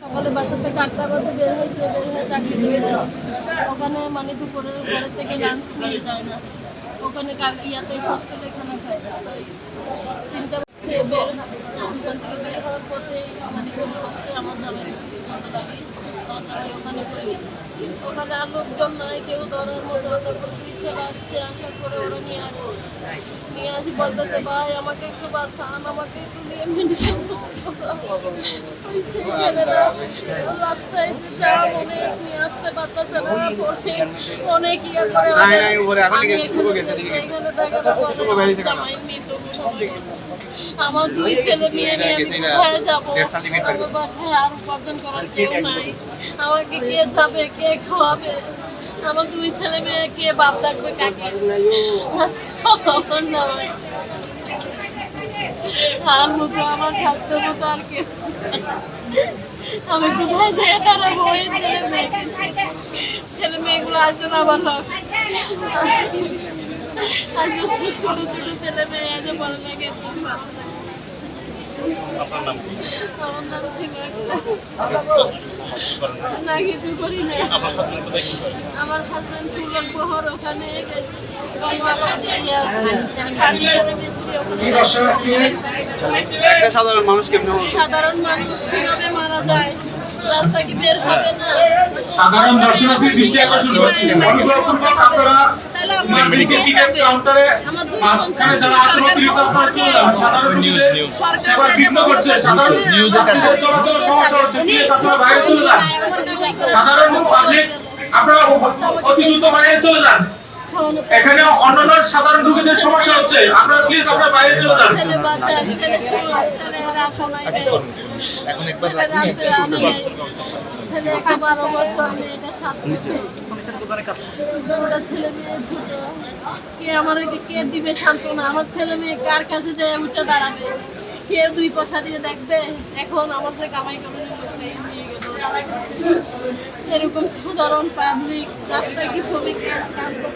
সকালে বাসা থেকে আটটা বাজে বের হয়েছে, বের হয়ে চাকরিতে গেছে ওখানে মানে দুপুরের পরের থেকে লাঞ্চ নিয়ে যায় না। ওখানে কার ইয়াতে হোস্টেলে খানা খায় তাই তিনটা খেয়ে বের দোকান থেকে বের হওয়ার পথে মানে গুলি বসতে আমার জামাই লাগে আমার জামাই ওখানে পড়ে গেছে। ওখানে আর লোকজন নাই কেউ ধরার মতো তারপর দুই ছেলে আসছে আসার পরে ওরা নিয়ে আসছে। নিয়ে আসি বলতেছে ভাই আমাকে একটু বাঁচান আমাকে একটু নিয়ে ওই ছেলেরা রাস্তায় যে জাম অনেক নিয়ে আসতে পারতেছে না অনেক অনেক ইয়ে করে আমি এখানে। এখানে দেখার পরে আমার জামাই দুই ছেলে মেয়ে নিয়ে আমি কোথায় যাব? আমার বাসায় আর উপার্জন করার কেউ নাই। আমাকে কে যাবে কে খাওয়াবে আমার দুই ছেলে মেয়ে কে বাপ রাখবে কাকে? আর মতো আমার থাকতে মতো আর কে আমি কোথায় যাই তারা বই ছেলে মেয়ে ছেলে মেয়েগুলো আসছে না হোক আজ ছোট ছোট ছেলে মেয়ে আছে ভালো লাগে। আপনার নাম কি? আমার নাম করেন না কিছু করি না আমার বহর ওখানে একটা সাধারণ মানুষ কেমনে সাধারণ মানুষ কীভাবে মারা যায়? রাস্তা কি বের হবে না? সাধারণ দর্শনার্থীর দৃষ্টি আকর্ষণ করছি। আপনারা তাহলে আমার মেডিকেল কে টিকিট যাবে? কাউন্টারে আমার দুই মাঝখানে সন্তান যারা আছেন সরকার অতিরিক্ত করবে। সাধারণ নিউজ, রোগীদের নিউজ। সরকার সেবা যেটা বিঘ্ন বলবে করছে। করছে সাধারণ না, নিউজে আমার কাটবে। চলাচল সমস্যা হচ্ছে। উনি প্লিজ আপনারা বাইরে চলে যান। সাধারণ পাবলিক আপনারা অতি দ্রুত বাইরে চলে যান এখানে অন্যান্য সাধারণ রোগীদের সমস্যা হচ্ছে আপনারা প্লিজ আপনারা বাইরে চলে যান দেয় এখন একবার ছেলে রাতে আনে দেয়। ছেলে একটা বারো বছর। মেয়েটা সাত বছর দুটা ছেলে মেয়ে ছোট। কে আমার কে দিবে সান্ত্বনা? আমার ছেলে মেয়ে কার কাছে যায় উঠে দাঁড়াবে? কে দুই পয়সা দিয়ে দেখবে? এখন আমার যে কামাই কামাই এরকম সাধারণ পাবলিক রাস্তায় কি ছবি কাজ করতে